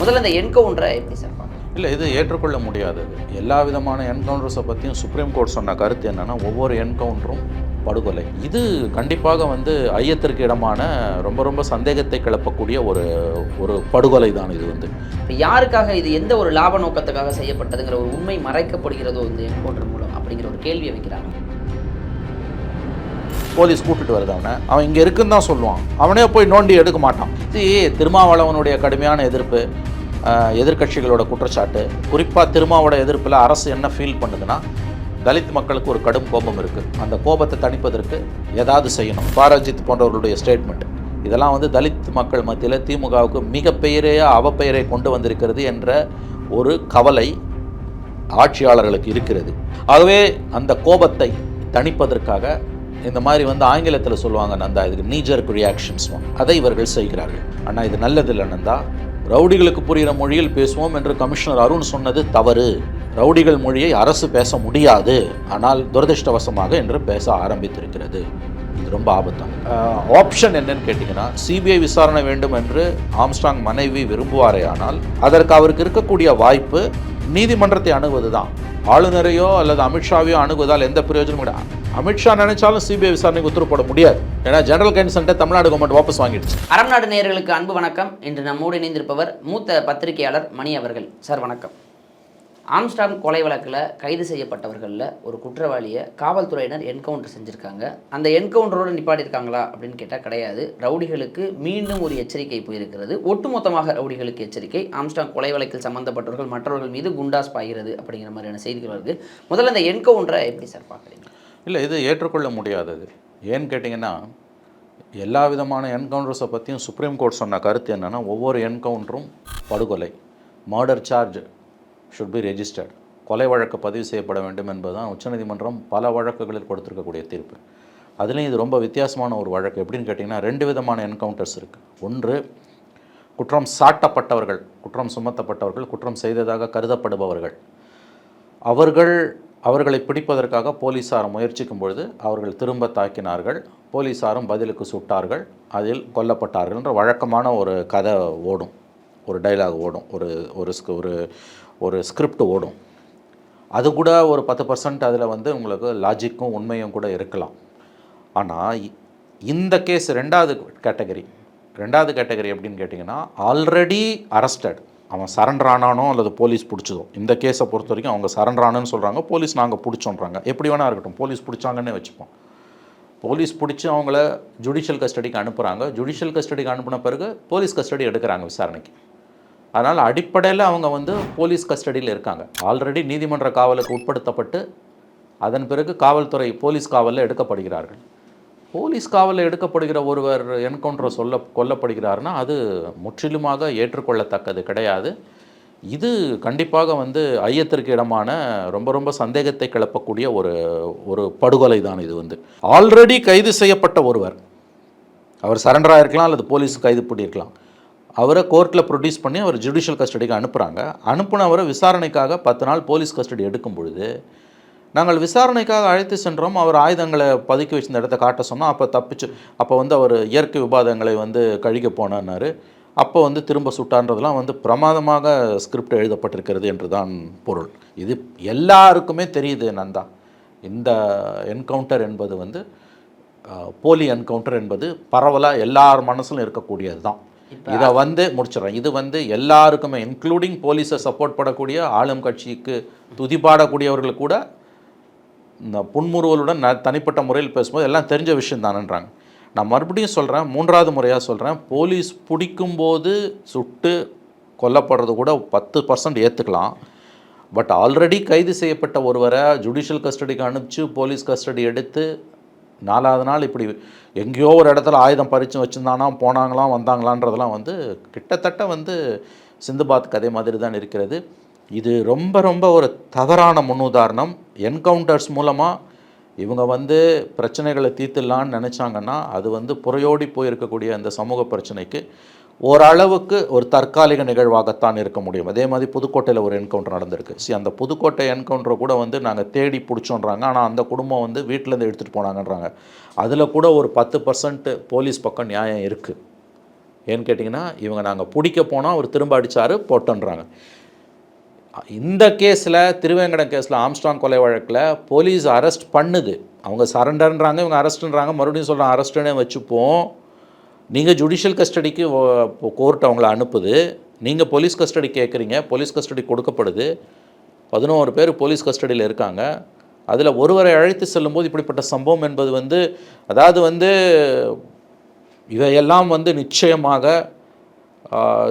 முதல்ல இந்த என்கவுண்டரை எப்படி சார் இல்லை இது ஏற்றுக்கொள்ள முடியாதது எல்லா விதமான என்கவுண்டர்ஸை பற்றியும் சுப்ரீம் கோர்ட் சொன்ன கருத்து என்னென்னா ஒவ்வொரு என்கவுண்டரும் படுகொலை. இது கண்டிப்பாக வந்து ஐயத்திற்கு இடமான ரொம்ப ரொம்ப சந்தேகத்தை கிளப்பக்கூடிய ஒரு ஒரு படுகொலை தான் இது வந்து. இப்போ யாருக்காக இது எந்த ஒரு லாப நோக்கத்துக்காக செய்யப்பட்டதுங்கிற ஒரு உண்மை மறைக்கப்படுகிறதோ இந்த என்கவுண்டர் மூலம் அப்படிங்கிற ஒரு கேள்வியை வைக்கிறாங்க. போலீஸ் கூப்பிட்டு வருது அவனை. அவன் இங்கே இருக்குன்னு தான் சொல்லுவான். அவனே போய் நோண்டி எடுக்க மாட்டான். சி திருமாவளவனுடைய கடுமையான எதிர்ப்பு எதிர்கட்சிகளோட எதிர்க்கட்சிகளோட குற்றச்சாட்டு. குறிப்பாக திருமாவோட எதிர்ப்பில் அரசு என்ன ஃபீல் பண்ணுதுன்னா தலித் மக்களுக்கு ஒரு கடும் கோபம் இருக்குது அந்த கோபத்தை தணிப்பதற்கு ஏதாவது செய்யணும். பாரஜித் போன்றவர்களுடைய ஸ்டேட்மெண்ட் இதெல்லாம் வந்து தலித் மக்கள் மத்தியில் திமுகவுக்கு மிகப்பெரிய அவப்பெயரை கொண்டு வந்திருக்கிறது என்ற ஒரு கவலை ஆட்சியாளர்களுக்கு இருக்கிறது. ஆகவே அந்த கோபத்தை தணிப்பதற்காக இந்த மாதிரி வந்து ஆங்கிலத்தில் சொல்லுவாங்க நந்தா இதுக்கு நீஜர்க் ரியாக்ஷன்ஸ் அதை இவர்கள் செய்கிறார்கள். ஆனால் இது நல்லதில்லை நந்தா. ரவுடிகளுக்கு புரிகிற மொழியில் பேசுவோம் என்று கமிஷனர் அருண் சொன்னது தவறு. ரவுடிகள் மொழியை அரசு பேச முடியாது. ஆனால் துரதிர்ஷ்டவசமாக என்று பேச ஆரம்பித்திருக்கிறது. இது ரொம்ப ஆபத்தான் ஆப்ஷன் என்னன்னு கேட்டிங்கன்னா சிபிஐ விசாரணை வேண்டும் என்று ஆம்ஸ்டாங் மனைவி விரும்புவாரே ஆனால் அதற்கு அவருக்கு இருக்கக்கூடிய வாய்ப்பு நீதிமன்றத்தை அணுகுவது தான் ஆளுநரையோ அல்லது அமித்ஷாவையோ அணுகுவதால் எந்த பிரயோஜனமும் கிடையாது அமித்ஷா நினைச்சாலும் சிபிஐ விசாரணைக்கு உத்தரவு போட முடியாது. ஏன்னா ஜெனரல் கன்சென்ட்டை தமிழ்நாடு கவர்மெண்ட் வாபஸ் வாங்கிடுச்சு. அறம் நாடு நேயர்களுக்கு அன்பு வணக்கம். இன்று நம்மோடு இணைந்திருப்பவர் மூத்த பத்திரிகையாளர் மணி அவர்கள். சார் வணக்கம். ஆம்ஸ்டாங் கொலை வழக்கில் கைது செய்யப்பட்டவர்களில் ஒரு குற்றவாளியை காவல்துறையினர் என்கவுண்டர் செஞ்சுருக்காங்க. அந்த என்கவுண்டரோடு நிப்பாட்டியிருக்காங்களா அப்படின்னு கேட்டால் கிடையாது. ரவுடிகளுக்கு மீண்டும் ஒரு எச்சரிக்கை போயிருக்கிறது. ஒட்டுமொத்தமாக ரவுடிகளுக்கு எச்சரிக்கை. ஆம்ஸ்டாங் கொலை வழக்கில் சம்மந்தப்பட்டவர்கள் மற்றவர்கள் மீது குண்டாஸ் பாய்கிறது அப்படிங்கிற மாதிரியான செய்திகள் வருது. முதல்ல அந்த என்கவுண்டரை எப்படி சார் பார்க்குறீங்க? இல்லை இது ஏற்றுக்கொள்ள முடியாதது. ஏன்னு கேட்டிங்கன்னா எல்லா விதமான என்கவுண்டர்ஸை பற்றியும் சுப்ரீம் கோர்ட் சொன்ன கருத்து என்னென்னா ஒவ்வொரு என்கவுண்டரும் படுகொலை murder charge should be registered கொலை வழக்கு பதிவு செய்யப்பட வேண்டும் என்பதுதான் உச்சநீதிமன்றம் பல வழக்குகளில் கொடுத்துருக்கக்கூடிய தீர்ப்பு. அதுலேயும் இது ரொம்ப வித்தியாசமான ஒரு வழக்கு. எப்படின்னு கேட்டிங்கன்னா ரெண்டு விதமான என்கவுண்டர்ஸ் இருக்குது ஒன்று குற்றம் சாட்டப்பட்டவர்கள் குற்றம் சுமத்தப்பட்டவர்கள் குற்றம் செய்ததாக கருதப்படுபவர்கள். அவர்கள் அவர்களை பிடிப்பதற்காக போலீஸார் முயற்சிக்கும் பொழுது அவர்கள் திரும்ப தாக்கினார்கள். போலீசாரும் பதிலுக்கு சுட்டார்கள். அதில் கொல்லப்பட்டார்கள் என்ற வழக்கமான ஒரு கதை ஓடும். ஒரு டைலாக் ஓடும். ஒரு ஒரு ஒரு ஒரு ஸ்கிரிப்ட் ஓடும். அது கூட ஒரு பத்து பர்சன்ட் அதில் வந்து உங்களுக்கு லாஜிக்கும் உண்மையும் கூட இருக்கலாம். ஆனால் இந்த கேஸ் ரெண்டாவது கேட்டகரி ரெண்டாவது கேட்டகரி எப்படின்னு கேட்டிங்கன்னா ஆல்ரெடி அரஸ்டட் அவன் சரண்டர் ஆனானோ அல்லது போலீஸ் பிடிச்சதோ இந்த கேஸை பொறுத்த வரைக்கும் அவங்க சரண்டர் ஆனன்னு சொல்கிறாங்க போலீஸ் நாங்கள் பிடிச்சோன்றாங்க. எப்படி வேணா இருக்கட்டும் போலீஸ் பிடிச்சாங்கன்னே வச்சுப்போம். போலீஸ் பிடிச்சி அவங்கள ஜுடிஷியல் கஸ்டடிக்கு அனுப்புகிறாங்க ஜுடிஷியல் கஸ்டடிக்கு அனுப்பின பிறகு போலீஸ் கஸ்டடி எடுக்கிறாங்க விசாரணைக்கு. அதனால் அடிப்படையில் அவங்க வந்து போலீஸ் கஸ்டடியில் இருக்காங்க. ஆல்ரெடி நீதிமன்ற காவலுக்கு உட்படுத்தப்பட்டு அதன் பிறகு காவல்துறை போலீஸ் காவலில் எடுக்கப்படுகிறார்கள். போலீஸ் காவலில் எடுக்கப்படுகிற ஒருவர் என்கவுண்டரை சொல்ல கொல்லப்படுகிறார்னா அது முற்றிலுமாக ஏற்றுக்கொள்ளத்தக்கது கிடையாது. இது கண்டிப்பாக வந்து ஐயத்திற்கு இடமான ரொம்ப ரொம்ப சந்தேகத்தை கிளப்பக்கூடிய ஒரு ஒரு படுகொலை தான் இது வந்து. ஆல்ரெடி கைது செய்யப்பட்ட ஒருவர் அவர் சரண்டராக இருக்கலாம் அல்லது போலீஸ் கைது பண்ணியிருக்கலாம். அவரை கோர்ட்டில் ப்ரொடியூஸ் பண்ணி அவர் ஜுடிஷியல் கஸ்டடிக்கு அனுப்புகிறாங்க அனுப்புனவரை விசாரணைக்காக பத்து நாள் போலீஸ் கஸ்டடி எடுக்கும் பொழுது நாங்கள் விசாரணைக்காக அழைத்து சென்றோம். அவர் ஆயுதங்களை பதுக்கி வச்சிருந்த இடத்த காட்ட சொன்னோம். அப்போ தப்பிச்சு அப்போ வந்து அவர் இயற்கை விவாதங்களை வந்து கழிக்க போனார் அப்போ வந்து திரும்ப சுட்டான்றதெல்லாம் வந்து பிரமாதமாக ஸ்கிரிப்ட் எழுதப்பட்டிருக்கிறது என்று தான் பொருள். இது எல்லாருக்குமே தெரியுது நந்தா. இந்த என்கவுண்டர் என்பது வந்து போலி என்கவுண்டர் என்பது பரவலாக எல்லார் மனசிலும் இருக்கக்கூடியது தான் இதை வந்து முடிச்சிடறேன். இது வந்து எல்லாருக்குமே இன்க்ளூடிங் போலீஸை சப்போர்ட் பண்ணக்கூடிய ஆளும் கட்சிக்கு துதிபாடக்கூடியவர்கள் கூட இந்த புன்முறுவலுடன் தனிப்பட்ட முறையில் பேசும்போது எல்லாம் தெரிஞ்ச விஷயம் தானன்றாங்க. நான் மறுபடியும் சொல்கிறேன் மூன்றாவது முறையாக சொல்கிறேன் போலீஸ் பிடிக்கும்போது சுட்டு கொல்லப்படுறது கூட பத்து பர்சன்ட் ஏற்றுக்கலாம் பட் ஆல்ரெடி கைது செய்யப்பட்ட ஒருவரை ஜுடிஷியல் கஸ்டடிக்கு அனுப்பிச்சு போலீஸ் கஸ்டடி எடுத்து நாலாவது நாள் இப்படி எங்கேயோ ஒரு இடத்துல ஆயுதம் பறித்து வச்சுருந்தானா போனாங்களாம் வந்தாங்களான்றதெல்லாம் வந்து கிட்டத்தட்ட வந்து சிந்துபாத் கதை மாதிரி தான் இருக்கிறது. இது ரொம்ப ரொம்ப ஒரு தவறான முன்னுதாரணம். என்கவுண்டர்ஸ் மூலமாக இவங்க வந்து பிரச்சனைகளை தீர்த்துடலான்னு நினச்சாங்கன்னா அது வந்து புறையோடி போயிருக்கக்கூடிய அந்த சமூக பிரச்சனைக்கு ஓரளவுக்கு ஒரு தற்காலிக நிகழ்வாகத்தான் இருக்க முடியும். அதே மாதிரி புதுக்கோட்டையில் ஒரு என்கவுண்டர் நடந்திருக்கு. சி அந்த புதுக்கோட்டை என்கவுண்டரை கூட வந்து நாங்கள் தேடி பிடிச்சோன்றாங்க. ஆனால் அந்த குடும்பம் வந்து வீட்டிலேருந்து எடுத்துகிட்டு போனாங்கன்றாங்க. அதில் கூட ஒரு பத்து பர்சன்ட் போலீஸ் பக்கம் நியாயம் இருக்குது ஏன்னு கேட்டிங்கன்னா இவங்க நாங்கள் பிடிக்க போனால் அவர் திரும்ப அடிச்சாரு போட்டோன்றாங்க. இந்த கேஸில் திருவேங்கடம் கேஸில் ஆம்ஸ்டாங் கொலை வழக்கில் போலீஸ் அரெஸ்ட் பண்ணுது. அவங்க சரண்டர்ன்றாங்க இவங்க அரெஸ்ட்டுன்றாங்க மறுபடியும் சொல்கிறாங்க அரெஸ்ட்டுன்னே வச்சுப்போம். நீங்கள் ஜுடிஷியல் கஸ்டடிக்கு கோர்ட் அவங்கள அனுப்புது. நீங்கள் போலீஸ் கஸ்டடி கேட்குறீங்க போலீஸ் கஸ்டடி கொடுக்கப்படுது. பதினோரு பேர் போலீஸ் கஸ்டடியில் இருக்காங்க. அதில் ஒருவரை அழைத்து செல்லும்போது இப்படிப்பட்ட சம்பவம் என்பது வந்து அதாவது வந்து இவையெல்லாம் வந்து நிச்சயமாக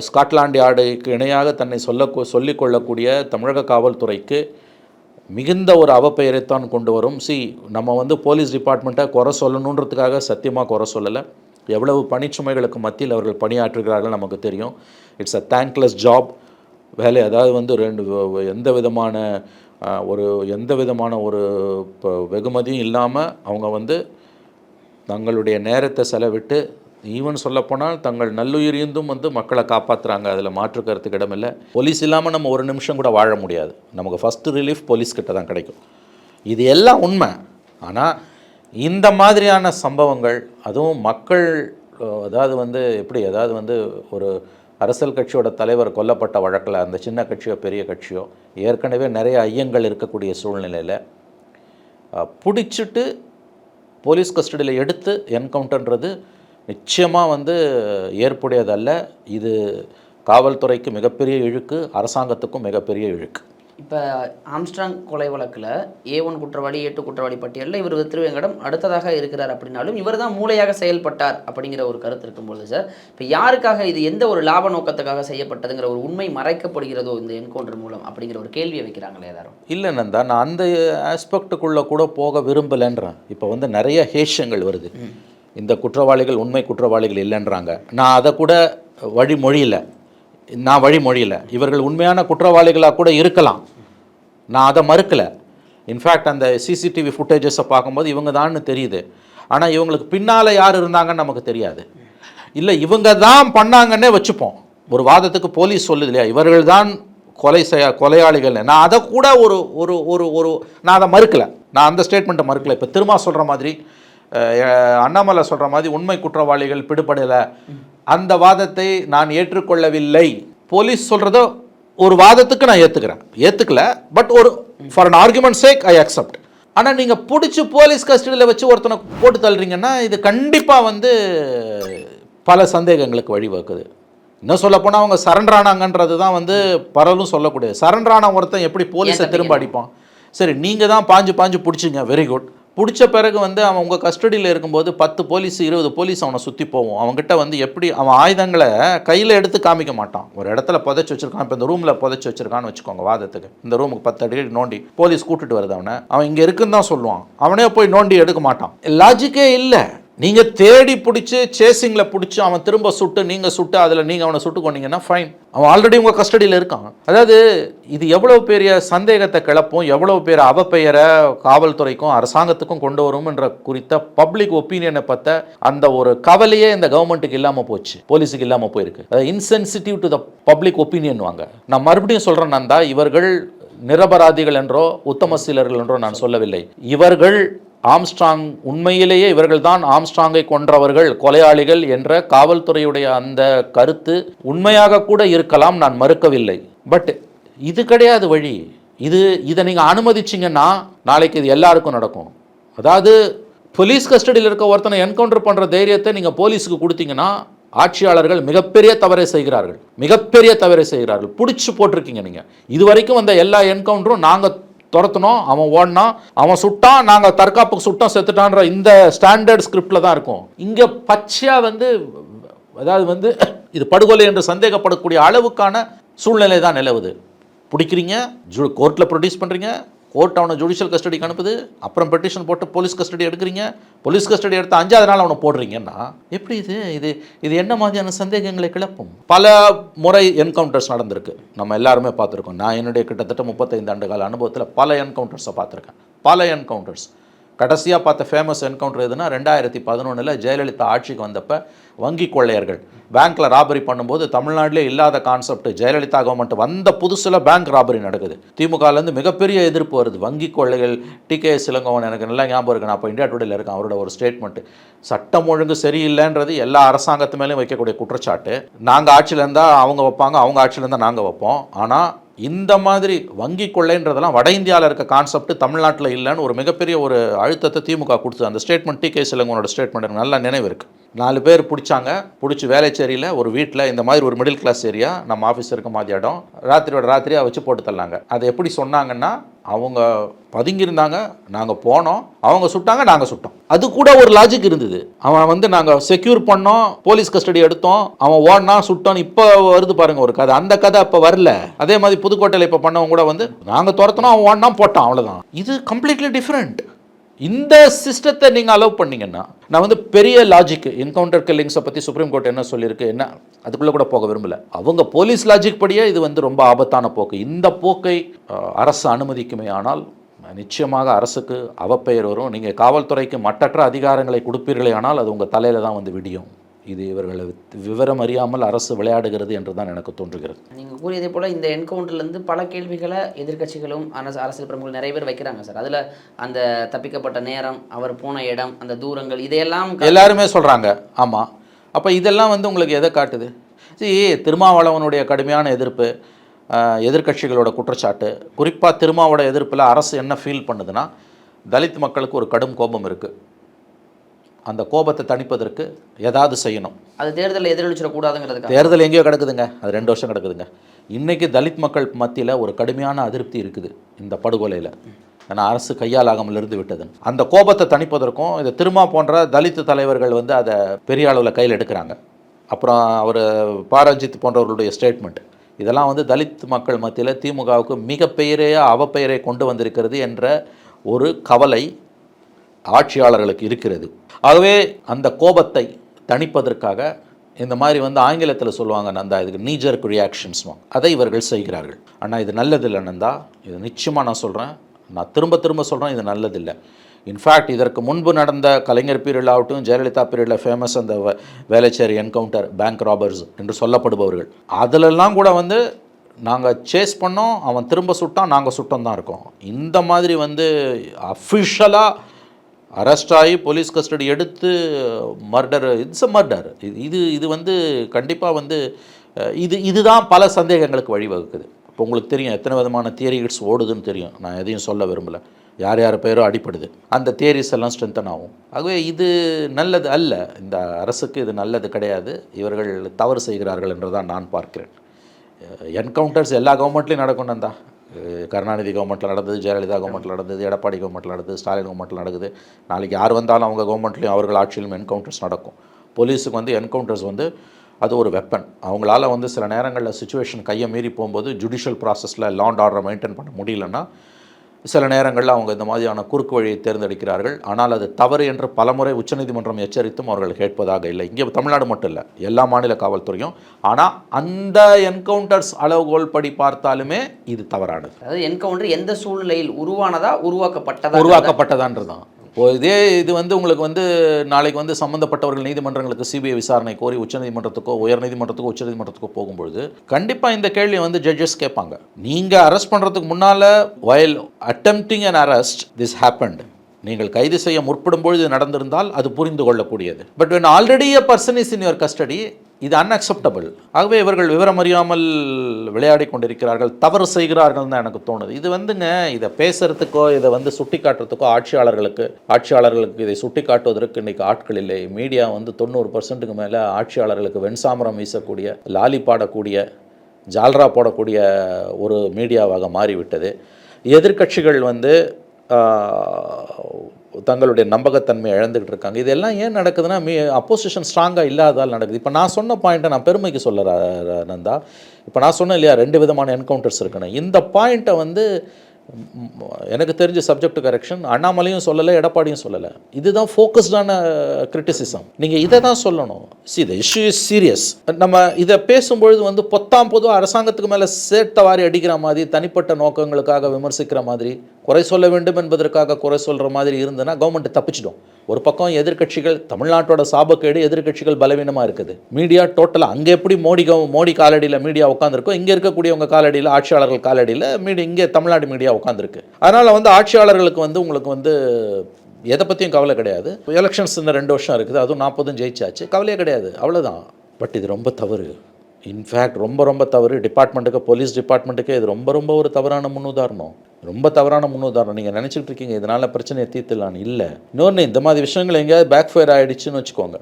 ஸ்காட்லாண்ட் யார்டுக்கு இணையாக தன்னை சொல்ல சொல்லிக்கொள்ளக்கூடிய தமிழக காவல்துறைக்கு மிகுந்த ஒரு அவப்பெயரைத்தான் கொண்டு வரும். சி நம்ம வந்து போலீஸ் டிபார்ட்மெண்ட்டை குறை சொல்லணுன்றதுக்காக சத்தியமாக குறை சொல்லலை. எவ்வளவு பணிச்சுமைகளுக்கு மத்தியில் அவர்கள் பணியாற்றுகிறார்கள் நமக்கு தெரியும். இட்ஸ் அ தேங்க்லெஸ் ஜாப் வேலை அதாவது வந்து ரெண்டு எந்த விதமான ஒரு எந்த விதமான ஒரு வெகுமதியும் இல்லாமல் அவங்க வந்து தங்களுடைய நேரத்தை செலவிட்டு ஈவன் சொல்லப்போனால் தங்கள் நல்லுயிரிந்தும் வந்து மக்களை காப்பாற்றுறாங்க அதில் மாற்று கருத்துக்கு இடமில்லை போலீஸ் இல்லாமல் நம்ம ஒரு நிமிஷம் கூட வாழ முடியாது. நமக்கு ஃபஸ்ட்டு ரிலீஃப் போலீஸ் கிட்ட தான் கிடைக்கும். இது எல்லாம் உண்மை. ஆனால் இந்த மாதிரியான சம்பவங்கள் அதுவும் மக்கள் அதாவது வந்து எப்படி அதாவது வந்து ஒரு அரசியல் கட்சியோட தலைவர் கொல்லப்பட்ட வழக்கில் அந்த சின்ன கட்சியோ பெரிய கட்சியோ ஏற்கனவே நிறைய ஐயங்கள் இருக்கக்கூடிய சூழ்நிலையில் பிடிச்சிட்டு போலீஸ் கஸ்டடியில் எடுத்து என்கவுண்டர்ன்றது நிச்சயமாக வந்து ஏற்புடையதல்ல. இது காவல்துறைக்கு மிகப்பெரிய இழுக்கு அரசாங்கத்துக்கும் மிகப்பெரிய இழுக்கு. இப்போ ஆம்ஸ்ட்ராங் கொலை வழக்கில் ஏ ஒன் குற்றவாளி ஏ டூ குற்றவாளி பட்டியலில் இவர் திருவேங்கடம் அடுத்ததாக இருக்கிறார் அப்படின்னாலும் இவர் தான் மூளையாக செயல்பட்டார் அப்படிங்கிற ஒரு கருத்து இருக்கும்பொழுது சார் இப்போ யாருக்காக இது எந்த ஒரு லாப நோக்கத்துக்காக செய்யப்பட்டதுங்கிற ஒரு உண்மை மறைக்கப்படுகிறதோ இந்த என்கவுண்டர் மூலம் அப்படிங்கிற ஒரு கேள்வியை வைக்கிறாங்களே எல்லாரும். இல்லை நந்தா நான் அந்த ஆஸ்பெக்டுக்குள்ளே கூட போக விரும்பலைன்றேன். இப்போ வந்து நிறைய ஹேஷங்கள் வருது. இந்த குற்றவாளிகள் உண்மை குற்றவாளிகள் இல்லைன்றாங்க. நான் அதை கூட வழிமொழியில். நான் வழிமொழியில். இவர்கள் உண்மையான குற்றவாளிகளாக கூட இருக்கலாம். நான் அதை மறுக்கலை. இன்ஃபேக்ட் அந்த சிசிடிவி ஃபுட்டேஜஸை பார்க்கும்போது இவங்க தான்னு தெரியுது. ஆனால் இவங்களுக்கு பின்னால் யார் இருந்தாங்கன்னு நமக்கு தெரியாது. இல்லை இவங்க தான் பண்ணாங்கன்னே வச்சுப்போம். ஒரு வாதத்துக்கு போலீஸ் சொல்லுது இல்லையா? இவர்கள் தான் கொலை செய்ய கொலையாளிகள் நான் அதை கூட ஒரு ஒரு ஒரு ஒரு நான் அதை மறுக்கலை. நான் அந்த ஸ்டேட்மெண்ட்டை மறுக்கலை. இப்போ திரும்ப சொல்கிற மாதிரி அண்ணாமலை சொல்கிற மாதிரி உண்மை குற்றவாளிகள் பிடிபடலை. அந்த வாதத்தை நான் ஏற்றுக்கொள்ளவில்லை. போலீஸ் சொல்கிறத ஒரு வாதத்துக்கு நான் ஏற்றுக்கிறேன் ஏற்றுக்கல பட் ஒரு for an argument sake I accept ஆனால் நீங்கள் பிடிச்சி போலீஸ் கஸ்டடியில் வச்சு ஒருத்தனை போட்டு தள்ளுறீங்கன்னா இது கண்டிப்பாக வந்து பல சந்தேகங்களுக்கு வழிவகுக்குது. இன்னும் சொல்ல போனால் அவங்க சரண்டர் ஆனாங்கன்றது தான் வந்து பரலும் சொல்லக்கூடியது. சரண்டர் ஆன ஒருத்தன் எப்படி போலீஸை திரும்ப அடிப்பான்? சரி நீங்கள் தான் பாஞ்சு பாஞ்சு பிடிச்சிங்க. வெரி குட் பிடிச்ச பிறகு வந்து அவன் உங்கள் கஸ்டடியில் இருக்கும்போது பத்து போலீஸ் இருபது போலீஸ் அவனை சுற்றி போவோம். அவன்கிட்ட வந்து எப்படி அவன் ஆயுதங்களை கையில் எடுத்து காமிக்க மாட்டான். ஒரு இடத்துல புதைச்சி வச்சிருக்கான் இப்போ இந்த ரூமில் புதைச்சி வச்சிருக்கான்னு வச்சுக்கோங்க வாதத்துக்கு. இந்த ரூமுக்கு பத்து அடி நோண்டி போலீஸ் கூட்டிட்டு வருது அவனை. அவன் இங்கே இருக்குன்னு தான் சொல்லுவான். அவனே போய் நோண்டி எடுக்க மாட்டான். லாஜிக்கே இல்லை. நீங்கள் தேடி பிடிச்சி சேசிங்கில் பிடிச்சி அவன் திரும்ப சுட்டு நீங்கள் சுட்டு அதில் நீங்கள் அவனை சுட்டு கொண்டீங்கன்னா ஃபைன் அவன் ஆல்ரெடி உங்கள் கஸ்டடியில் இருக்கான். அதாவது இது எவ்வளோ பெரிய சந்தேகத்தை கிளப்பும் எவ்வளோ பேர் அவப்பெயரை காவல்துறைக்கும் அரசாங்கத்துக்கும் கொண்டு வரும்ன்ற குறித்த பப்ளிக் ஒப்பீனியனை பற்ற அந்த ஒரு கவலையே இந்த கவர்மெண்ட்டுக்கு இல்லாமல் போச்சு. போலீஸுக்கு இல்லாமல் போயிருக்கு. Insensitive to the public opinion வாங்க. நான் மறுபடியும் சொல்கிறேன் நந்தா இவர்கள் நிரபராதிகள் என்றோ உத்தமசீலர்கள் என்றோ நான் சொல்லவில்லை. இவர்கள் ஆம்ஸ்ட்ராங் உண்மையிலேயே இவர்கள்தான் ஆம்ஸ்ட்ராங்கை கொன்றவர்கள் கொலையாளிகள் என்ற காவல்துறையுடைய அந்த கருத்து உண்மையாக கூட இருக்கலாம் நான் மறுக்கவில்லை. பட் இது கிடையாது வழி. இது இதை நீங்கள் அனுமதிச்சிங்கன்னா நாளைக்கு இது எல்லாருக்கும் நடக்கும். அதாவது போலீஸ் கஸ்டடியில் இருக்க ஒருத்தனை என்கவுண்டர் பண்ணுற தைரியத்தை நீங்கள் போலீஸுக்கு கொடுத்தீங்கன்னா ஆட்சியாளர்கள் மிகப்பெரிய தவறை செய்கிறார்கள். மிகப்பெரிய தவறை செய்கிறார்கள். பிடிச்சி போட்டிருக்கீங்க நீங்கள் இது வரைக்கும் வந்த எல்லா என்கவுண்டரும் நாங்கள் துரத்தணும் அவன் ஓடினான் அவன் சுட்டான் நாங்கள் தற்காப்புக்கு சுட்டோம் செத்துட்டான்ற இந்த ஸ்டாண்டர்ட் ஸ்கிரிப்டில் தான் இருக்கும். இங்கே பச்சையாக வந்து அதாவது வந்து இது படுகொலை என்று சந்தேகப்படக்கூடிய அளவுக்கான சூழ்நிலை தான் நிலவுது. பிடிக்கிறீங்க ஜு கோர்ட்டில் ப்ரொடியூஸ் பண்ணுறீங்க கோர்ட் அவனை ஜுடிஷியல் கஸ்டடிக்கு அனுப்புது அப்புறம் பெட்டிஷன் போட்டு போலீஸ் கஸ்டடி எடுக்கிறீங்க. போலீஸ் கஸ்டடி எடுத்து அஞ்சாவது நாள் அவனை போடுறீங்கன்னா எப்படி இது? இது இது என்ன மாதிரியான சந்தேகங்களை கிளப்பும்? பல முறை என்கவுண்டர்ஸ் நடந்திருக்கு. நம்ம எல்லாருமே பார்த்துருக்கோம். நான் என்னுடைய கிட்டத்தட்ட முப்பத்தைந்து ஆண்டு கால அனுபவத்தில் பல என்கவுண்டர்ஸை பார்த்துருக்கேன். பல என்கவுண்டர்ஸ் கடைசியாக பார்த்த ஃபேமஸ் என்கவுண்டர் எதுனா ரெண்டாயிரத்தி பதினொன்றில் ஜெயலலிதா ஆட்சிக்கு வந்தப்போ வங்கி கொள்ளையர்கள். பேங்க்கில் ராபரி பண்ணும்போது தமிழ்நாட்டிலே இல்லாத கான்செப்ட் ஜெயலலிதா கவர்மெண்ட் வந்த புதுசில் பேங்க் ராபரி நடக்குது. திமுகலேருந்து மிகப்பெரிய எதிர்ப்பு வருது. வங்கி கொள்ளைகள் டி கே இளங்கோவன் எனக்கு நல்லா ஞாபகம் இருக்கு. நான் அப்போ இந்தியா டுடேல இருக்கேன். அவரோட ஒரு ஸ்டேட்மெண்ட் சட்டம் ஒழுங்கு சரியில்லைன்றது எல்லா அரசாங்கத்து மேலேயும் வைக்கக்கூடிய குற்றச்சாட்டு. நாங்கள் ஆட்சியில் இருந்தால் அவங்க வைப்பாங்க அவங்க ஆட்சியில் இருந்தால் நாங்கள் வைப்போம். ஆனால் இந்த மாதிரி வங்கி கொள்ளைன்றதெல்லாம் வட இந்தியாவில் இருக்க கான்செப்ட் தமிழ்நாட்டில் இல்லைன்னு ஒரு மிகப்பெரிய ஒரு அழுத்தத்தை திமுக கொடுத்தது. அந்த ஸ்டேட்மெண்ட் டி கே சிலங்கனோட ஸ்டேட்மெண்ட் எனக்கு நினைவு இருக்குது நாலு பேர் பிடிச்சாங்க. பிடிச்சி வேலைச்சேரியில் ஒரு வீட்டில் இந்த மாதிரி ஒரு மிடில் கிளாஸ் ஏரியா நம்ம ஆஃபீஸ் இருக்க மாதிரி இடம். ராத்திரியோட ராத்திரியாக வச்சு போட்டு தள்ளாங்க. அதை எப்படி சொன்னாங்கன்னா அவங்க பதுங்கியிருந்தாங்க. நாங்கள் போனோம். அவங்க சுட்டாங்க நாங்கள் சுட்டோம். அது கூட ஒரு லாஜிக் இருந்தது. அவன் வந்து நாங்கள் செக்யூர் பண்ணோம். போலீஸ் கஸ்டடி எடுத்தோம். அவன் ஓடனா சுட்டோன்னு இப்போ வருது பாருங்க ஒரு கதை. அந்த கதை அப்போ வரல. அதே மாதிரி புதுக்கோட்டையில் இப்போ பண்ணவங்க கூட வந்து நாங்கள் துரத்தணும் அவன் ஓடனா போட்டான் அவ்வளோதான் இது கம்ப்ளீட்லி டிஃப்ரெண்ட் இந்த சிஸ்டத்தை நீங்கள் அலோவ் பண்ணிங்கன்னா நான் வந்து பெரிய லாஜிக் என்கவுண்டர் கில்லிங்ஸை பற்றி சுப்ரீம் கோர்ட் என்ன சொல்லியிருக்கு என்ன? அதுக்குள்ளே கூட போக விரும்பல. அவங்க போலீஸ் லாஜிக் படியே இது வந்து ரொம்ப ஆபத்தான போக்கு. இந்த போக்கை அரசு அனுமதிக்குமே ஆனால் நிச்சயமாக அரசுக்கு அவப்பெயர் வரும். நீங்கள் காவல்துறைக்கு மட்டற்ற அதிகாரங்களை கொடுப்பீர்களே ஆனால் அது உங்கள் தலையில் தான் வந்து விடியும். இது இவர்களை விவரம் அறியாமல் அரசு விளையாடுகிறது என்று தான் எனக்கு தோன்றுகிறது. நீங்கள் கூறியதை போல் இந்த என்கவுண்டர்லேருந்து பல கேள்விகளை எதிர்க்கட்சிகளும் அரசு அரசியல் பிரமுகர்கள் நிறைய பேர் வைக்கிறாங்க சார். அதில் அந்த தப்பிக்கப்பட்ட நேரம் அவர் போன இடம் அந்த தூரங்கள் இதையெல்லாம் எல்லாருமே சொல்கிறாங்க ஆமாம் அப்போ இதெல்லாம் வந்து உங்களுக்கு எதை காட்டுது? see திருமாவளவனுடைய கடுமையான எதிர்ப்பு ஆஹ், எதிர்க்கட்சிகளோட குற்றச்சாட்டு குறிப்பாக திருமாவோட எதிர்ப்பில் அரசு என்ன ஃபீல் பண்ணுதுன்னா தலித் மக்களுக்கு ஒரு கடும் கோபம் இருக்குது அந்த கோபத்தை தணிப்பதற்கு ஏதாவது செய்யணும். அது தேர்தலில் எதிரொலிச்சிடக்கூடாதுங்கிறதுக்காக. தேர்தல் எங்கேயோ கிடக்குதுங்க. அது ரெண்டு வருஷம் கிடக்குதுங்க. இன்றைக்கி தலித் மக்கள் மத்தியில் ஒரு கடுமையான அதிருப்தி இருக்குது இந்த படுகொலையில். ஏன்னா அரசு கையாலாகாமல் இருந்து விட்டது. அந்த கோபத்தை தணிப்பதற்கும் இந்த திருமா போன்ற தலித் தலைவர்கள் வந்து அதை பெரிய அளவில் கையில் எடுக்கிறாங்க. அப்புறம் அவர் பாரஞ்சித் போன்றவர்களுடைய ஸ்டேட்மெண்ட் இதெல்லாம் வந்து தலித் மக்கள் மத்தியில் திமுகவுக்கு மிகப்பெயரே அவப்பெயரை கொண்டு வந்திருக்கிறது என்ற ஒரு கவலை ஆட்சியாளர்களுக்கு இருக்கிறது. ஆகவே அந்த கோபத்தை தணிப்பதற்காக இந்த மாதிரி வந்து ஆங்கிலத்தில் சொல்லுவாங்க நந்தா இதுக்கு நீஜர்க் ரியாக்ஷன்ஸ் அதை இவர்கள் செய்கிறார்கள். ஆனால் இது நல்லதில்லை நந்தா. இது நிச்சயமாக நான் சொல்கிறேன் நான் திரும்ப திரும்ப சொல்கிறேன் இது நல்லதில்லை. இன்ஃபேக்ட் இதற்கு முன்பு நடந்த கலைஞர் பீரியட் ஆகட்டும் ஜெயலலிதா பீரியடில் ஃபேமஸ் அந்த வேலைச்சேரி என்கவுண்டர் பேங்க் ராபர்ஸ் என்று சொல்லப்படுபவர்கள். அதிலெல்லாம் கூட வந்து நாங்கள் சேஸ் பண்ணோம் அவன் திரும்ப சுட்டான் நாங்கள் சுட்டோம் தான் இருக்கோம். இந்த மாதிரி வந்து அஃபிஷியலாக அரெஸ்ட் ஆகி போலீஸ் கஸ்டடி எடுத்து மர்டர். இட்ஸ் அ மர்டர் இது இது வந்து கண்டிப்பாக வந்து இது இதுதான் பல சந்தேகங்களுக்கு வழிவகுக்குது. இப்போ உங்களுக்கு தெரியும் எத்தனை விதமான தியரிகிட்ஸ் ஓடுதுன்னு தெரியும். நான் எதையும் சொல்ல விரும்பலை. யார் யார் பேரோ அடிப்படுது. அந்த தியரிஸ் எல்லாம் ஸ்ட்ரென்தன் ஆகும். ஆகவே இது நல்லது அல்ல. இந்த அரசுக்கு இது நல்லது கிடையாது. இவர்கள் தவறு செய்கிறார்கள் என்று தான் நான் பார்க்கிறேன். என்கவுண்டர்ஸ் எல்லா கவர்மெண்ட்லேயும் நடக்கணும் தான். கருணாநிதி கவர்மெண்ட்டில் நடந்தது ஜெயலலிதா கவர்மெண்ட்டில் நடந்தது எடப்பாடி கவர்மெண்ட்டில் நடந்தது ஸ்டாலின் கவர்மெண்ட்டில் நடக்குது. நாளைக்கு யார் வந்தாலும் அவங்க கவர்மெண்ட்லேயும் அவர்கள் ஆட்சியிலும் என்கவுண்டர்ஸ் நடக்கும். போலீஸுக்கு வந்து என்கவுண்டர்ஸ் வந்து அது ஒரு வெப்பன் அவங்களால வந்து சில நேரங்களில் சுச்சுவேஷன் கையை மீறி போகும்போது ஜுடிஷியல் ப்ராசஸில் லாண்ட் ஆர்டரை மெயின்டைன் பண்ண முடியலன்னா சில நேரங்களில் அவங்க இந்த மாதிரியான குறுக்கு வழியை தேர்ந்தெடுக்கிறார்கள். ஆனால் அது தவறு என்று பலமுறை உச்சநீதிமன்றம் எச்சரித்தும் அவர்கள் கேட்பதாக இல்லை. இங்கே தமிழ்நாடு மட்டும் இல்லை எல்லா மாநில காவல்துறையும். ஆனால் அந்த என்கவுண்டர்ஸ் அளவுகோல் படி பார்த்தாலுமே இது தவறானது. அதாவது என்கவுண்டர் எந்த சூழ்நிலையில் உருவானதா உருவாக்கப்பட்டதா? உருவாக்கப்பட்டதான்றது தான் இப்போ இதே இது வந்து உங்களுக்கு வந்து நாளைக்கு வந்து சம்மந்தப்பட்டவர்கள் நீதிமன்றங்களுக்கு சிபிஐ விசாரணை கோரி உச்சநீதிமன்றத்துக்கோ உயர்நீதிமன்றத்துக்கோ உச்சநீதிமன்றத்துக்கோ போகும்பொழுது கண்டிப்பாக இந்த கேள்வி வந்து ஜட்ஜஸ் கேட்பாங்க. நீங்கள் அரெஸ்ட் பண்ணுறதுக்கு முன்னால் வயல் attempting and arrest this happened நீங்கள் கைது செய்ய முற்படும் பொழுது நடந்திருந்தால் அது புரிந்து கொள்ளக்கூடியது. But when already a person is in your custody இது அன்அக்செப்டபிள் ஆகவே இவர்கள் விவரம் அறியாமல் விளையாடி கொண்டிருக்கிறார்கள் தவறு செய்கிறார்கள் தான் எனக்கு தோணுது. இது வந்துங்க இதை பேசுறதுக்கோ இதை வந்து சுட்டி காட்டுறதுக்கோ ஆட்சியாளர்களுக்கு ஆட்சியாளர்களுக்கு இதை சுட்டி காட்டுவதற்கு இன்னைக்கு ஆட்கள் இல்லை. மீடியா வந்து தொண்ணூறு பர்சன்ட்டுக்கு மேலே ஆட்சியாளர்களுக்கு வெண்சாமரம் வீசக்கூடிய லாலி பாடக்கூடிய ஜால்ரா போடக்கூடிய ஒரு மீடியாவாக மாறிவிட்டது. எதிர்க்கட்சிகள் வந்து தங்களுடைய நம்பகத்தன்மையை இழந்துகிட்டு இருக்காங்க. இதெல்லாம் ஏன் நடக்குதுன்னா மீ அப்போசிஷன் ஸ்ட்ராங்காக இல்லாததால் நடக்குது. இப்போ நான் சொன்ன பாயிண்ட்டை நான் பெருமைக்கு சொல்ல நந்தா. இப்போ நான் சொன்னேன் இல்லையா ரெண்டு விதமான என்கவுண்டர்ஸ் இருக்குன்னு. இந்த பாயிண்ட்டை வந்து எனக்கு தெரிஞ்ச சப்ஜெக்ட் கரெக்ஷன் அண்ணாமலையும் சொல்லலை எடப்பாடியும் சொல்லலை. இதுதான் ஃபோக்கஸ்டான கிரிட்டிசிசம் நீங்கள் இதை தான் சொல்லணும். See the issue is serious நம்ம இதை பேசும்பொழுது வந்து பொத்தாம் பொதுவாக அரசாங்கத்துக்கு மேலே சேர்த்த வாரி அடிக்கிற மாதிரி தனிப்பட்ட நோக்கங்களுக்காக விமர்சிக்கிற மாதிரி குறை சொல்ல வேண்டும் என்பதற்காக குறை சொல்கிற மாதிரி இருந்ததுன்னா கவர்மெண்ட் தப்பிச்சிடும். ஒரு பக்கம் எதிர்க்கட்சிகள் தமிழ்நாட்டோட சாபக்கேடு எதிர்க்கட்சிகள் பலவீனமாக இருக்குது. மீடியா டோட்டலாக அங்கே எப்படி மோடி மோடி காலடியில் மீடியா உட்காந்துருக்கோ இங்கே இருக்கக்கூடியவங்க காலடியில் ஆட்சியாளர்கள் காலடியில் மீடியா இங்கே தமிழ்நாடு மீடியா உட்காந்துருக்கு அதனால் வந்து ஆட்சியாளர்களுக்கு வந்து உங்களுக்கு வந்து எதை பற்றியும் கவலை கிடையாது. எலெக்ஷன்ஸ் இந்த ரெண்டு வருஷம் இருக்குது. அதுவும் நாற்பதும் ஜெயிச்சாச்சு. கவலையே கிடையாது. அவ்வளோதான் பட் இது ரொம்ப தவறு. இன்ஃபேக்ட் ரொம்ப ரொம்ப தவறு. டிபார்ட்மெண்ட்டுக்கு போலீஸ் டிபார்ட்மெண்ட்டுக்கு இது ரொம்ப ரொம்ப ஒரு தவறான முன்னுதாரணம். ரொம்ப தவறான முன்னுதாரணம். நீங்கள் நினச்சிட்டு இருக்கீங்க இதனால் பிரச்சனையை தீர்த்துலான்னு இல்லை. இன்னொன்று இந்த மாதிரி விஷயங்கள் எங்கேயாவது பேக் ஃபயர் ஆகிடுச்சுன்னு வச்சுக்கோங்க.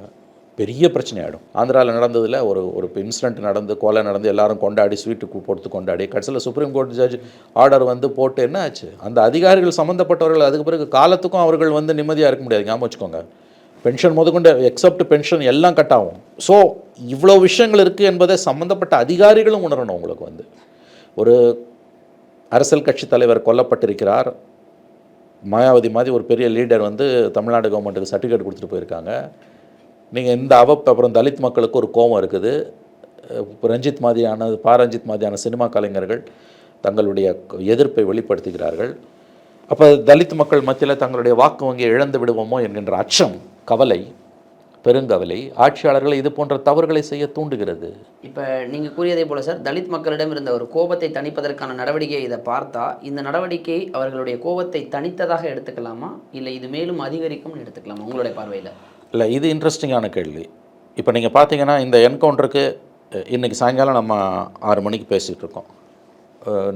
பெரிய பிரச்சனை ஆகிடும் ஆந்திராவில் நடந்ததில் ஒரு ஒரு இன்சிடென்ட் நடந்து கொலை நடந்து எல்லாரும் கொண்டாடி ஸ்வீட்டு போட்டு கொண்டாடி கடைசியில் சுப்ரீம் கோர்ட் ஜட்ஜ் ஆர்டர் வந்து போட்டு என்ன ஆச்சு? அந்த அதிகாரிகள் சம்மந்தப்பட்டவர்கள் அதுக்கு பிறகு காலத்துக்கும் அவர்கள் வந்து நிம்மதியாக இருக்க முடியாது. ஞாபகம் வச்சுக்கோங்க. பென்ஷன் முதற்கொண்டு எக்ஸப்ட் பென்ஷன் எல்லாம் கட் ஆகும். ஸோ இவ்வளோ விஷயங்கள் இருக்குது என்பதை சம்மந்தப்பட்ட அதிகாரிகளும் உணரணும் உங்களுக்கு வந்து. ஒரு அரசியல் கட்சி தலைவர் கொல்லப்பட்டிருக்கிறார். மாயாவதி மாதிரி ஒரு பெரிய லீடர் வந்து தமிழ்நாடு கவர்மெண்ட்டுக்கு சர்டிஃபிகேட் கொடுத்துட்டு போயிருக்காங்க. நீங்கள் இந்த அவப் அப்புறம் தலித் மக்களுக்கு ஒரு கோபம் இருக்குது. ரஞ்சித் மாதிரியான பாரஞ்சித் மாதிரியான சினிமா கலைஞர்கள் தங்களுடைய எதிர்ப்பை வெளிப்படுத்துகிறார்கள். அப்போ தலித் மக்கள் மத்தியில் தங்களுடைய வாக்கு வங்கியை இழந்து விடுவோமோ என்கின்ற அச்சம் கவலை பெருங்கவலை ஆட்சியாளர்களை இது போன்ற தவறுகளை செய்ய தூண்டுகிறது. இப்போ நீங்கள் கூறியதை போல சார் தலித் மக்களிடம் இருந்த ஒரு கோபத்தை தணிப்பதற்கான நடவடிக்கை இதை பார்த்தா இந்த நடவடிக்கை அவர்களுடைய கோபத்தை தணித்ததாக எடுத்துக்கலாமா? இல்லை இது மேலும் அதிகரிக்கும்னு எடுத்துக்கலாமா உங்களுடைய பார்வையில்? இல்லை இது இன்ட்ரெஸ்டிங்கான கேள்வி. இப்போ நீங்கள் பார்த்தீங்கன்னா இந்த என்கவுண்டருக்கு இன்றைக்கி சாயங்காலம் நம்ம ஆறு மணிக்கு பேசிகிட்டு இருக்கோம்.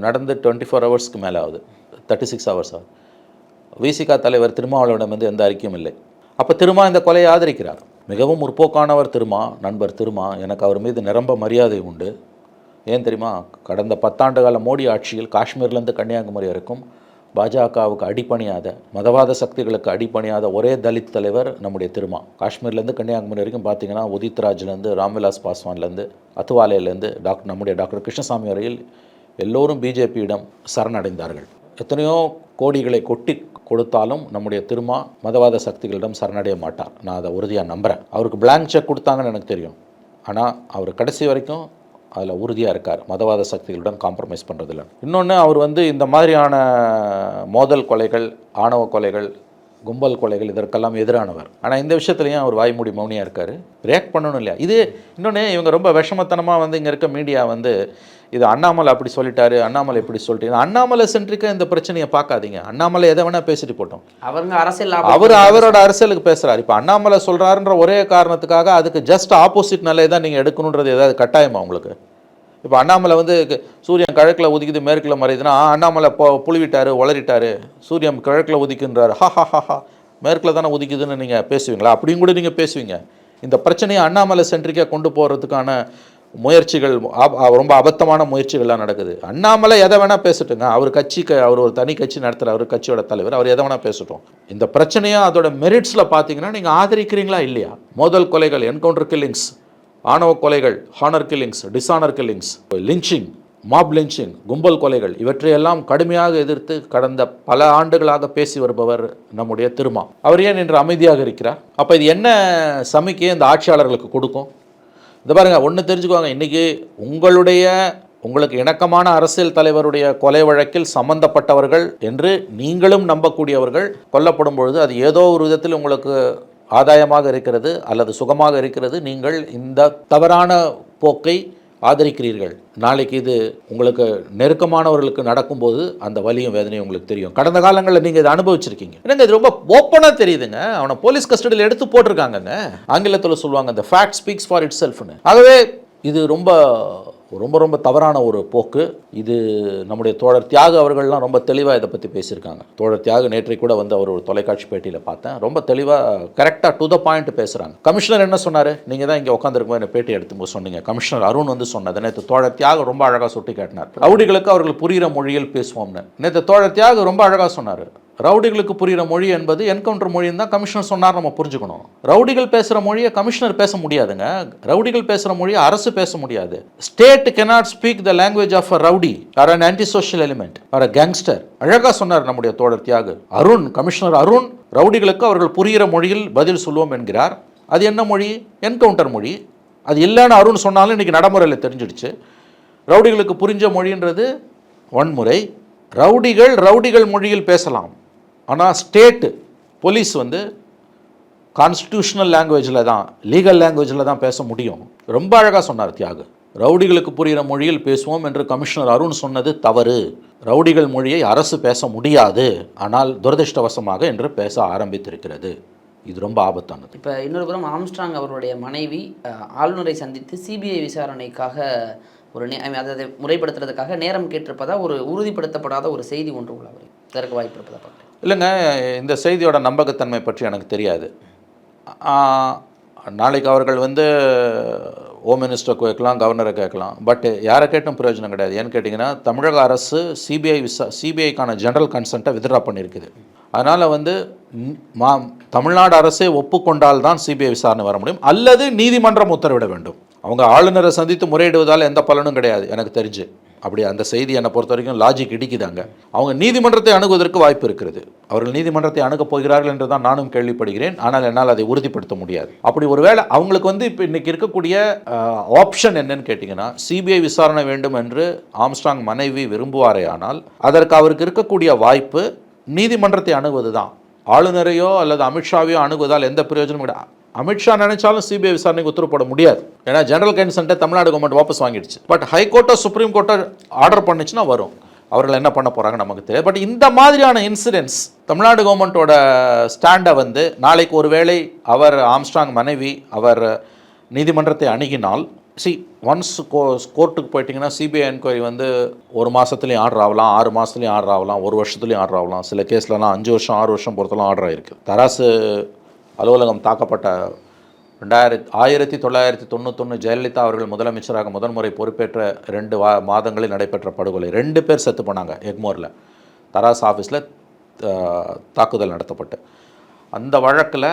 நடந்து டுவெண்ட்டி ஃபோர் ஹவர்ஸ்க்கு மேலே ஆகுது. தேர்ட்டி சிக்ஸ் ஹவர்ஸ் ஆகுது விசிகா தலைவர் திருமாவளவிடம் வந்து எந்த அறிக்கையும் இல்லை. அப்போ திருமா இந்த கொலையை ஆதரிக்கிறார். மிகவும் முற்போக்கானவர் திருமா நண்பர் திருமா. எனக்கு அவர் மீது நிரம்ப மரியாதை உண்டு. ஏன் தெரியுமா? கடந்த பத்தாண்டு கால மோடி ஆட்சியில் காஷ்மீர்லேருந்து கன்னியாகுமரி வரைக்கும் பாஜகவுக்கு அடிபணியாத மதவாத சக்திகளுக்கு அடிபணியாத ஒரே தலித் தலைவர் நம்முடைய திருமா. காஷ்மீர்லேருந்து கன்னியாகுமரி வரைக்கும் பார்த்தீங்கன்னா உதித்ராஜ்லேருந்து ராம்விலாஸ் பாஸ்வான்லேருந்து அத்துவாலையிலேருந்து டாக்டர் நம்முடைய டாக்டர் கிருஷ்ணசாமி வரையில் எல்லோரும் பிஜேபியிடம் சரணடைந்தார்கள். எத்தனையோ கோடிகளை கொட்டி கொடுத்தாலும் நம்முடைய திருமா மதவாத சக்திகளிடம் சரணடைய மாட்டார். நான் அதை உறுதியாக நம்புகிறேன் அவருக்கு பிளாங்க் செக் கொடுத்தாங்கன்னு எனக்கு தெரியும். ஆனால் அவர் கடைசி வரைக்கும் அதில் உறுதியாக இருக்கார். மதவாத சக்திகளுடன் காம்ப்ரமைஸ் பண்ணுறதில்ல இன்னொன்று அவர் வந்து இந்த மாதிரியான மோதல் கொலைகள் ஆணவ கொலைகள் கும்பல் கொலைகள் இதற்கெல்லாம் எதிரானவர். ஆனால் இந்த விஷயத்துலையும் அவர் வாய்மூடி மௌனியாக இருக்கார். ரியாக்ட் பண்ணணும் இல்லையா? இது இன்னொன்று இவங்க ரொம்ப விஷமத்தனமாக வந்து இங்கே இருக்க மீடியா வந்து இது அண்ணாமலை அப்படி சொல்லிட்டாரு அண்ணாமலை இப்படி சொல்லிட்டு. அண்ணாமலை சென்ட்ரிக்காக இந்த பிரச்சனையை பார்க்காதீங்க. அண்ணாமலை எதை வேணால் பேசிட்டு போட்டோம். அவருங்க அரசியல் அவர் அவரோட அரசியலுக்கு பேசுறாரு. இப்போ அண்ணாமலை சொல்றாருன்ற ஒரே காரணத்துக்காக அதுக்கு ஜஸ்ட் ஆப்போசிட் நிலையை தான் நீங்கள் எடுக்கணுன்றது ஏதாவது கட்டாயமா உங்களுக்கு? இப்போ அண்ணாமலை வந்து சூரியன் கிழக்கில் உதிக்குது மேற்கில் மறையுதுன்னா அண்ணாமலை பொ புழுவிட்டாரு உளறிட்டார். சூரியன் கிழக்கில் உதிக்குன்றாரு. ஹா ஹா ஹா ஹா. மேற்கில் தானே உதிக்குதுன்னு நீங்கள் பேசுவீங்களா? அப்படியும் கூட நீங்கள் பேசுவீங்க. இந்த பிரச்சனையை அண்ணாமலை சென்ட்ரிக்காக கொண்டு போகிறதுக்கான முயற்சிகள் ரொம்ப அபத்தமான முயற்சிகள்லாம் நடக்குது. அண்ணாமலை எதை வேணால் பேசட்டுங்க. அவர் கட்சிக்கு அவர் ஒரு தனி கட்சி நடத்துகிற அவர் கட்சியோட தலைவர் அவர் எதை வேணால் பேசட்டும். இந்த பிரச்சனையாக அதோட மெரிட்ஸில் பார்த்தீங்கன்னா நீங்கள் ஆதரிக்கிறீங்களா இல்லையா? மோதல் கொலைகள் என்கவுண்டர் கில்லிங்ஸ் ஆணவ கொலைகள் honour killings dishonour killings lynching mob lynching கும்பல் கொலைகள் இவற்றையெல்லாம் கடுமையாக எதிர்த்து கடந்த பல ஆண்டுகளாக பேசி வருபவர் நம்முடைய திருமா. அவர் ஏன் இன்று அமைதியாக இருக்கிறார்? அப்போ இது என்ன சமிக்கையை இந்த ஆட்சியாளர்களுக்கு கொடுக்கும்? இந்த பாருங்க ஒன்று தெரிஞ்சுக்கோங்க இன்றைக்கி உங்களுடைய உங்களுக்கு இணக்கமான அரசியல் தலைவருடைய கொலை வழக்கில் சம்பந்தப்பட்டவர்கள் என்று நீங்களும் நம்பக்கூடியவர்கள் கொல்லப்படும் பொழுது அது ஏதோ ஒரு விதத்தில் உங்களுக்கு ஆதாயமாக இருக்கிறது அல்லது சுகமாக இருக்கிறது நீங்கள் இந்த தவறான போக்கை ஆதரிக்கிறீர்கள். நாளைக்கு இது உங்களுக்கு நெருக்கமானவர்களுக்கு நடக்கும்போது அந்த வலியும் வேதனையும் உங்களுக்கு தெரியும். கடந்த காலங்களில் நீங்கள் இதை அனுபவிச்சிருக்கீங்க. என்னங்க இது ரொம்ப ஓப்பனாக தெரியுதுங்க? அவனை போலீஸ் கஸ்டடியில் எடுத்து போட்டிருக்காங்கங்க. ஆங்கிலத்தில் சொல்லுவாங்க அந்த ஃபேக்ட் ஸ்பீக்ஸ் ஃபார் இட் செல்ஃப்னு ஆகவே இது ரொம்ப ரொம்ப ரொம்ப தவறான ஒரு போக்கு. இது நம்முடைய தோழர் தியாக அவர்கள்லாம் ரொம்ப தெளிவாக இதை பற்றி பேசியிருக்காங்க. தோழர் தியாக நேற்றை கூட வந்து அவர் ஒரு தொலைக்காட்சி பேட்டியில் பார்த்தேன். ரொம்ப தெளிவாக கரெக்டாக டு த பாயிண்ட் பேசுகிறாங்க கமிஷனர் என்ன சொன்னார்? நீங்கள் தான் இங்கே உட்காந்துருக்கும் என்ன பேட்டி எடுத்து சொன்னீங்க. கமிஷனர் அருண் வந்து சொன்னது நேற்று தோழர் தியாக ரொம்ப அழகாக சுட்டி காட்டினார். ரவுடிகளுக்கு அவர்கள் புரிகிற மொழியில் பேசுவோம்னு. நேற்று தோழர் தியாக ரொம்ப அழகாக சொன்னார். ரவுடிகளுக்கு புரிகிற மொழி என்பது என்கவுண்டர் மொழின்னு தான் கமிஷனர் சொன்னார் நம்ம புரிஞ்சுக்கணும். ரவுடிகள் பேசுகிற மொழியை கமிஷனர் பேச முடியாதுங்க. ரவுடிகள் பேசுகிற மொழியை அரசு பேச முடியாது. State cannot speak the language of a rowdy or an anti social element or a gangster அழகாக சொன்னார் நம்முடைய தோழர் தியாகு. அருண் கமிஷனர் அருண் ரவுடிகளுக்கு அவர்கள் புரிகிற மொழியில் பதில் சொல்லுவோம் என்கிறார். அது என்ன மொழி? என்கவுண்டர் மொழி. அது இல்லைன்னு அருண் சொன்னாலும் இன்றைக்கி நடைமுறையில் தெரிஞ்சிடுச்சு. ரவுடிகளுக்கு புரிஞ்ச மொழின்றது வன்முறை. ரவுடிகள் ரவுடிகள் மொழியில் பேசலாம். ஆனால் ஸ்டேட்டு போலீஸ் வந்து கான்ஸ்டியூஷனல் லாங்குவேஜில் தான் லீகல் லாங்குவேஜில் தான் பேச முடியும். ரொம்ப அழகாக சொன்னார் தியாகு. ரவுடிகளுக்கு புரிகிற மொழியில் பேசுவோம் என்று கமிஷனர் அருண் சொன்னது தவறு. ரவுடிகள் மொழியை அரசு பேச முடியாது. ஆனால் துரதிர்ஷ்டவசமாக என்று பேச ஆரம்பித்திருக்கிறது. இது ரொம்ப ஆபத்தானது. இப்போ இன்னொரு புறம் ஆம்ஸ்ட்ராங் அவருடைய மனைவி ஆளுநரை சந்தித்து சிபிஐ விசாரணைக்காக ஒரு நே அதை முறைப்படுத்துறதுக்காக நேரம் கேட்டிருப்பதா ஒரு உறுதிப்படுத்தப்படாத ஒரு செய்தி ஒன்று உள்ள இதற்கு வாய்ப்பு இருப்பதா பார்க்குறேன் இல்லைங்க இந்த செய்தியோட நம்பகத்தன்மை பற்றி எனக்கு தெரியாது. நாளைக்கு அவர்கள் வந்து ஹோம் மினிஸ்டர் கேட்கலாம் கவர்னரை கேட்கலாம். பட் யாரை கேட்டும் பிரயோஜனம் கிடையாது. ஏன்னு கேட்டிங்கன்னா தமிழக அரசு சிபிஐ விசா சிபிஐக்கான ஜெனரல் கன்சென்ட்டை வித்ட்ரா பண்ணியிருக்குது. அதனால் வந்து மா தமிழ்நாடு அரசே ஒப்புக்கொண்டால் தான் சிபிஐ விசாரணை வர முடியும். அல்லது நீதிமன்றம் உத்தரவிட வேண்டும். அவங்க ஆளுநரை சந்தித்து முறையிடுவதால் எந்த பலனும் கிடையாது எனக்கு தெரிஞ்சு. அப்படி அந்த செய்தி என்னை பொறுத்த வரைக்கும் லாஜிக் இடிக்குதாங்க. அவங்க நீதிமன்றத்தை அணுகுவதற்கு வாய்ப்பு இருக்கிறது. அவர்கள் நீதிமன்றத்தை அணுகப் போகிறார்கள் என்று தான் நானும் கேள்விப்படுகிறேன். ஆனால் என்னால் அதை உறுதிப்படுத்த முடியாது. அப்படி ஒருவேளை அவங்களுக்கு வந்து இப்போ இன்றைக்கி இருக்கக்கூடிய ஆப்ஷன் என்னன்னு கேட்டிங்கன்னா சிபிஐ விசாரணை வேண்டும் என்று ஆம்ஸ்டாங் மனைவி விரும்புவாரே ஆனால் அதற்கு அவருக்கு இருக்கக்கூடிய வாய்ப்பு நீதிமன்றத்தை அணுகுவது தான் ஆளுநரையோ அல்லது அமித்ஷாவையோ அணுகுவதால் எந்த பிரயோஜனமும் கிடையாது. அமித்ஷா நினைச்சாலும் சிபிஐ விசாரணைக்கு உத்தரவு போட முடியாது. ஏன்னா ஜெனரல் கன்சன்ட்டை தமிழ்நாடு கவர்மெண்ட் வாபஸ் வாங்கிடுச்சு. பட் ஹைகோர்ட்டோ சுப்ரீம் கோர்ட்டோ ஆர்டர் பண்ணுச்சுன்னா வரும். அவர்கள் என்ன பண்ண போகிறாங்க நமக்கு தெரியாது. பட் இந்த மாதிரியான இன்சிடென்ட்ஸ் தமிழ்நாடு கவர்மெண்ட்டோட ஸ்டாண்டை வந்து நாளைக்கு ஒருவேளை அவர் ஆம்ஸ்ட்ராங் மனைவி அவர் நீதிமன்றத்தை அணுகினால் சி ஒன்ஸ் கோ கோர்ட்டுக்கு போயிட்டிங்கன்னா சிபிஐ என்கொயரி வந்து ஒரு மாதத்துலேயும் ஆர்டர் ஆகலாம் ஆறு மாதத்துலேயும் ஆர்டர் ஆகலாம் ஒரு வருஷத்துலேயும் ஆர்டர் ஆகலாம். சில கேஸ்லலாம் அஞ்சு வருஷம் ஆறு வருஷம் பொறுத்தலாம் ஆர்டர் ஆகிருக்கு தராசு அலுவலகம் தாக்கப்பட்ட ரெண்டாயிரத்தி ஆயிரத்தி தொள்ளாயிரத்தி தொண்ணூத்தொன்று ஜெயலலிதா அவர்கள் முதலமைச்சராக முதன்முறை பொறுப்பேற்ற ரெண்டு வா மாதங்களில் நடைபெற்ற படுகொலை. ரெண்டு பேர் செத்து போனாங்க எக்மோரில். தராஸ் ஆஃபீஸில் தாக்குதல் நடத்தப்பட்டு. அந்த வழக்கில்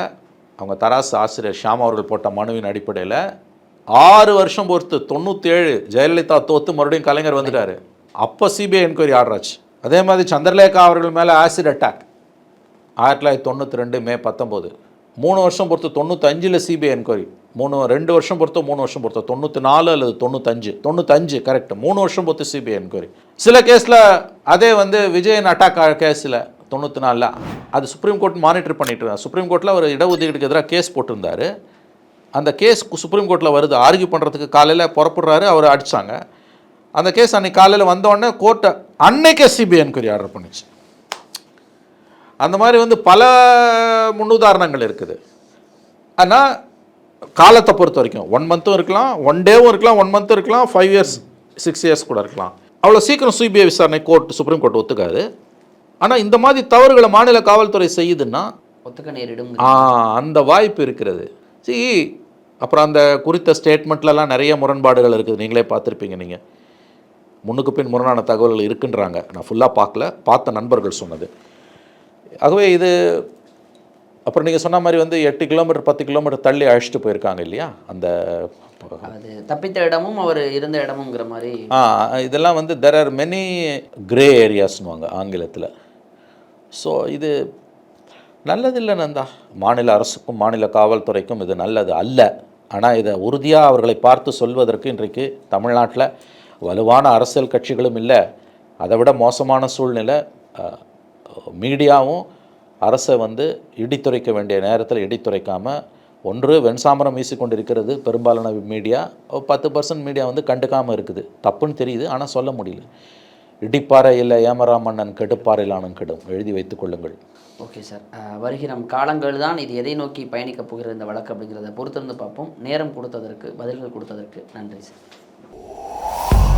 அவங்க தராசு ஆசிரியர் ஷியாம் அவர்கள் போட்ட மனுவின் அடிப்படையில் ஆறு வருஷம் பொறுத்து தொண்ணூற்றேழு ஜெயலலிதா தோத்து மறுபடியும் கலைஞர் வந்துட்டார். அப்போ சிபிஐ என்கொயரி ஆர்டர் அதே மாதிரி சந்திரலேகா அவர்கள் மேலே ஆசிட் அட்டாக் ஆயிரத்தி தொள்ளாயிரத்தி தொண்ணூற்றி ரெண்டு மே பத்தொம்போது. மூணு வருஷம் பொறுத்து தொண்ணூத்தஞ்சில் சிபிஐ என்கொயரி மூணு ரெண்டு வருஷம் பொறுத்தோ மூணு வருஷம் பொறுத்தோ. தொண்ணூற்றி நாலு அல்லது தொண்ணூத்தஞ்சு. தொண்ணூத்தஞ்சு கரெக்ட் மூணு வருஷம் பொறுத்து சிபிஐ என்கொயரி சில கேஸில் அதே வந்து விஜயன் அட்டாக் கேஸில் தொண்ணூற்றி நாலில் அது சுப்ரீம் கோர்ட் மானிட்டர் பண்ணிட்டு இருந்தார். சுப்ரீம் கோர்ட்டில் அவர் இடஒதுக்கீடுக்கு எதிராக கேஸ் போட்டிருந்தார். அந்த கேஸ் சுப்ரீம் கோர்ட்டில் வருது. ஆர்கியூ பண்ணுறதுக்கு காலையில் புறப்படுறாரு அவர் அடிச்சாங்க. அந்த கேஸ் அன்றைக்கி காலையில் வந்தோடனே கோர்ட்டை அன்னைக்கே சிபிஐ என்கொயரி ஆர்டர் பண்ணுச்சு. அந்த மாதிரி வந்து பல முன்னுதாரணங்கள் இருக்குது. ஆனால் காலத்தை பொறுத்த வரைக்கும் ஒன் மந்த்தும் இருக்கலாம் ஒன் டேவும் இருக்கலாம் ஒன் மந்த்தும் இருக்கலாம் ஃபைவ் இயர்ஸ் சிக்ஸ் இயர்ஸ் கூட இருக்கலாம். அவ்வளோ சீக்கிரம் சிபிஐ விசாரணை கோர்ட் சுப்ரீம் கோர்ட் ஒத்துக்காது. ஆனால் இந்த மாதிரி தவறுகளை மாநில காவல்துறை செய்யுதுன்னா ஒத்துக்க நேரிடும். அந்த வாய்ப்பு இருக்கிறது. சி அப்புறம் அந்த குறித்த ஸ்டேட்மெண்ட்லலாம் நிறைய முரண்பாடுகள் இருக்குது. நீங்களே பார்த்துருப்பீங்க நீங்கள் முன்னுக்கு பின் முரணான தகவல்கள் இருக்குன்றாங்க. நான் ஃபுல்லாக பார்க்கல. பார்த்த நண்பர்கள் சொன்னது. ஆகவே இது அப்புறம் நீங்கள் சொன்ன மாதிரி வந்து எட்டு கிலோமீட்டர் பத்து கிலோமீட்டர் தள்ளி அழைச்சிட்டு போயிருக்காங்க இல்லையா? அந்த அது தப்பித்த இடமும் அவர் இருந்த இடமுங்கிற மாதிரி. ஆ இதெல்லாம் வந்து தெர் ஆர் மெனி கிரே ஏரியாஸ்னுவாங்க ஆங்கிலத்தில். ஸோ இது நல்லதில்லை நந்தா. மாநில அரசுக்கும் மாநில காவல்துறைக்கும் இது நல்லது அல்ல. ஆனால் இதை உறுதியாக அவர்களை பார்த்து சொல்வதற்கு இன்றைக்கு தமிழ்நாட்டில் வலுவான அரசியல் கட்சிகளும் இல்லை. அதை விட மோசமான சூழ்நிலை மீடியாவும் அரசை வந்து இடித்துரைக்க வேண்டிய நேரத்தில் இடித்துரைக்காமல் ஒன்று வெண்சாமரம் வீசிக்கொண்டிருக்கிறது பெரும்பாலான மீடியா. பத்து பர்சன்ட் மீடியா வந்து கண்டுக்காமல் இருக்குது. தப்புன்னு தெரியுது ஆனால் சொல்ல முடியல. இடிப்பாறை இல்லை ஏமரா மன்னன் கெடுப்பாறையிலானும் கெடும். எழுதி வைத்துக் கொள்ளுங்கள். Okay sir. அஹ், வருகிற காலங்கள் தான் இது எதை நோக்கி பயணிக்கப் போகிற இந்த வழக்கு அப்படிங்கிறத பொறுத்திருந்து பார்ப்போம். நேரம் கொடுத்ததற்கு பதில்கள் கொடுத்ததற்கு நன்றி சார்.